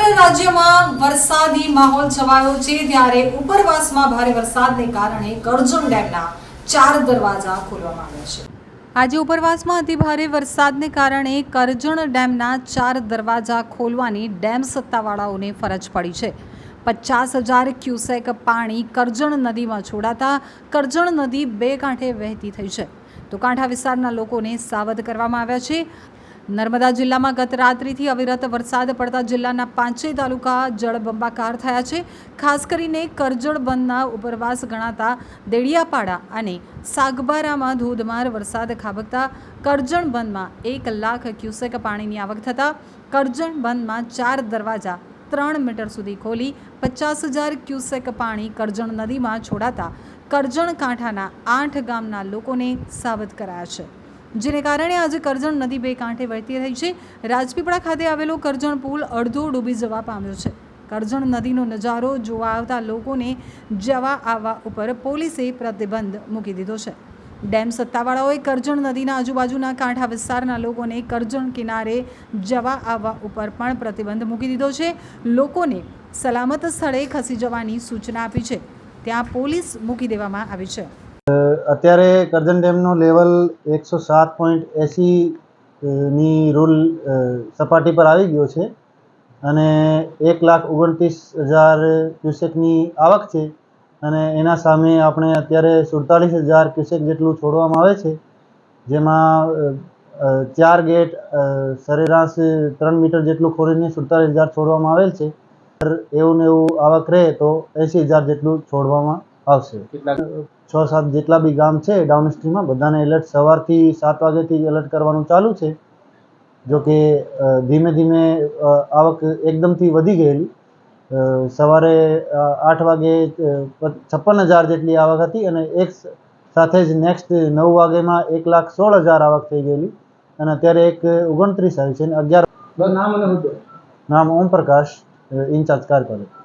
રાજ્યમાં વરસાદી માહોલ છવાયો છે ત્યારે ઉપરવાસમાં ભારે વરસાદને કારણે કરજણ ડેમના ચાર દરવાજા ખોલવામાં આવ્યા છે. આજે ઉપરવાસમાં અતિ ભારે વરસાદને કારણે કરજણ ડેમના ચાર દરવાજા ખોલવાની ડેમ સત્તાવાળાઓને ફરજ પડી છે. પચાસ હજાર ક્યુસેક પાણી કરજણ નદીમાં છોડાતા કરજણ નદી બે કાંઠે વહેતી થઈ છે. તો કાંઠા વિસ્તારના લોકોને સાવધ કરવામાં આવ્યા છે. નર્મદા જિલ્લામાં ગત રાત્રિથી અવિરત વરસાદ પડતા જિલ્લાના પાંચેય તાલુકા જળબંબાકાર થયા છે. ખાસ કરીને કરજણ બંધના ઉપરવાસ ગણાતા દેડિયાપાડા અને સાગબારામાં ધોધમાર વરસાદ ખાબકતા કરજણ બંધમાં એક લાખ ક્યુસેક પાણીની આવક થતાં કરજણ બંધમાં ચાર દરવાજા ત્રણ મીટર સુધી ખોલી પચાસ હજાર ક્યુસેક પાણી કરજણ નદીમાં છોડાતા કરજણ કાંઠાના આઠ ગામના લોકોને સાવધ કરાયા છે. જેને કારણે આજે કરજણ નદી બે કાંઠે વહેતી રહી છે. રાજપીપળા ખાતે આવેલો કરજણ પુલ અડધો ડૂબી જવા પામ્યો છે. કરજણ નદીનો નજારો જોવા આવતા લોકોને જવા આવવા ઉપર પોલીસે પ્રતિબંધ મૂકી દીધો છે. ડેમ સત્તાવાળાઓએ કરજણ નદીના આજુબાજુના કાંઠા વિસ્તારના લોકોને કરજણ કિનારે જવા આવવા ઉપર પણ પ્રતિબંધ મૂકી દીધો છે. લોકોને સલામત સ્થળે ખસી જવાની સૂચના આપી છે. ત્યાં પોલીસ મૂકી દેવામાં આવી છે. અત્યારે કરજણ ડેમનો લેવલ એકસો સાત પોઈન્ટ એંસીની રૂલ સપાટી પર આવી ગયો છે અને એક લાખ ઓગણત્રીસ હજાર ક્યુસેકની આવક છે અને એના સામે આપણે અત્યારે સુડતાલીસ હજાર ક્યુસેક જેટલું છોડવામાં આવે છે, જેમાં ચાર ગેટ સરેરાશ ત્રણ મીટર જેટલું ખોરીને સુડતાલીસ હજાર છોડવામાં આવેલ છે. એવું ને એવું આવક રહે તો એંસી હજાર જેટલું છોડવામાં આવશે. છ સાત જેટલા બી ગામ છે ડાઉનસ્ટ્રીમમાં બધાને એલર્ટ સવારથી સાત વાગ્યાથી એલર્ટ કરવાનું ચાલુ છે. જો કે ધીમે ધીમે આવક એકદમથી વધી ગયેલી. સવારે આઠ વાગે છપ્પન હજાર જેટલી આવક હતી અને એક સાથે જ નેક્સ્ટ નવ વાગેમાં એક લાખ સોળ હજાર આવક થઈ ગયેલી અને અત્યારે એક ઓગણત્રીસ આવી છે અને અગિયાર નામ નામ ઓમ પ્રકાશ ઇન્ચાર્જ કાર્યપાલક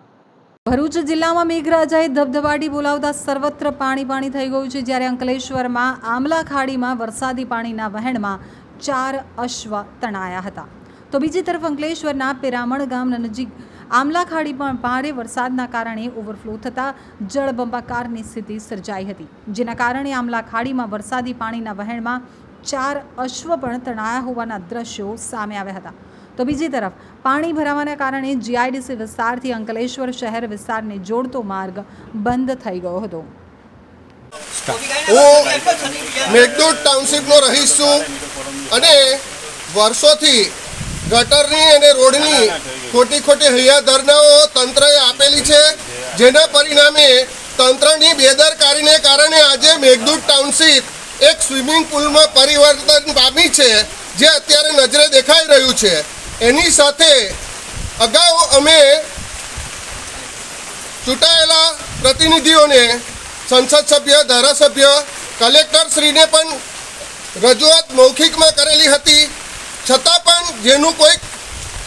ભરૂચ જિલ્લામાં મેઘરાજાએ ધબધબાટી બોલાવતા સર્વત્ર પાણી પાણી થઈ ગયું છે જ્યારે અંકલેશ્વરમાં આમલા ખાડીમાં વરસાદી પાણીના વહેણમાં ચાર અશ્વ તણાયા હતા. તો બીજી તરફ અંકલેશ્વરના પિરામણ ગામ નજીક આમલા ખાડી પણ ભારે વરસાદના કારણે ઓવરફ્લો થતાં જળબંબાકારની સ્થિતિ સર્જાઈ હતી, જેના કારણે આમલા ખાડીમાં વરસાદી પાણીના વહેણમાં ચાર અશ્વ પણ તણાયા હોવાના દ્રશ્યો સામે આવ્યા હતા. તો બીજી તરફ, પાણી ભરાવાના કારણે જીઆઈડીસી વિસ્તારથી અંકલેશ્વર શહેર વિસ્તારને જોડતો માર્ગ બંધ થઈ ગયો હતો. હું મેઘદૂત ટાઉનશીપનો રહીશ છું અને વર્ષોથી ગટરની અને રોડની ખોટી ખોટી હૈયાધરણાઓ તંત્રએ આપેલી છે, જેના પરિણામે તંત્રની બેદરકારીને કારણે આજે મેઘદૂત ટાઉનશીપ એક સ્વિમિંગ પુલમાં પરિવર્તન પામી છે, જે અત્યારે નજરે દેખાઈ રહ્યું છે. એની સાથે અગાઉ અમે ચૂંટાયેલા પ્રતિનિધિઓને, સંસદ સભ્ય, ધારાસભ્ય કલેક્ટરશ્રીને પણ રજૂઆત મૌખિકમાં કરેલી હતી. છતાં પણ જેનું કોઈ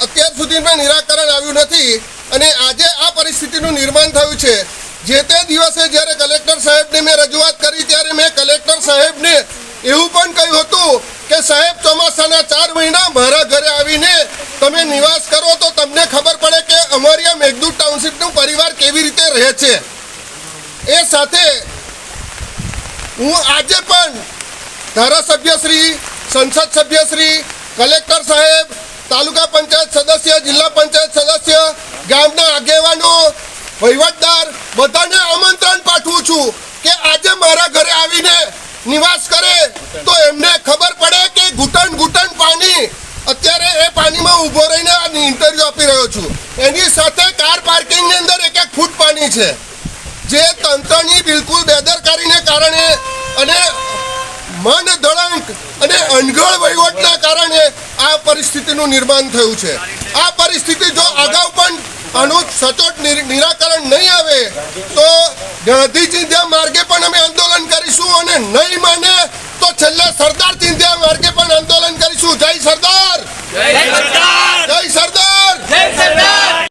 અત્યાર સુધીમાં નિરાકરણ આવ્યું નથી અને આજે આ પરિસ્થિતિનું નિર્માણ થયું છે. જે તે દિવસે જ્યારે કલેક્ટર સાહેબને મેં રજૂઆત કરી ત્યારે મેં કલેક્ટર સાહેબને એવું પણ કહ્યું હતું કે સાહેબ, ચોમાસાના ચાર મહિના મારા નિવાસ કરો તો તમને ખબર પડે કે અમારી મેઘદૂત ટાઉનશીપનું પરિવાર કેવી રીતે રહે છે. એ સાથે હું આજે પણ ધારાસભ્યશ્રી સંસદ સભ્યશ્રી કલેક્ટર સાહેબ, તાલુકા પંચાયત સદસ્ય, જિલ્લા પંચાયત સદસ્ય, ગામના આગેવાનો, વહીવટદાર બધાને આમંત્રણ પાઠવું છું કે આજે મારા ઘરે આવીને નિવાસ કરે તો એમને ખબર પડે કે ઘૂંટણ ઘૂંટણ પાણી અત્યારે એ પાણીમાં ઊભો રહીને આ ઇન્ટરવ્યૂ આપી રહ્યો છું. એની સાથે કાર પાર્કિંગની અંદર એક એક ફૂટ પાણી છે. જે તંત્રની બિલકુલ બેદરકારીને કારણે અને મન દળંક અને અણઘડ વહીવટના કારણે આ પરિસ્થિતિનું નિર્માણ થયું છે. આ પરિસ્થિતિ જો અગાઉ પણ આનું સચોટ નિરાકરણ નહીં આવે, તો ગાંધીજી માર્ગે પણ અમે આંદોલન કરીશું અને નહીં માને, તો છેલ્લે સરદાર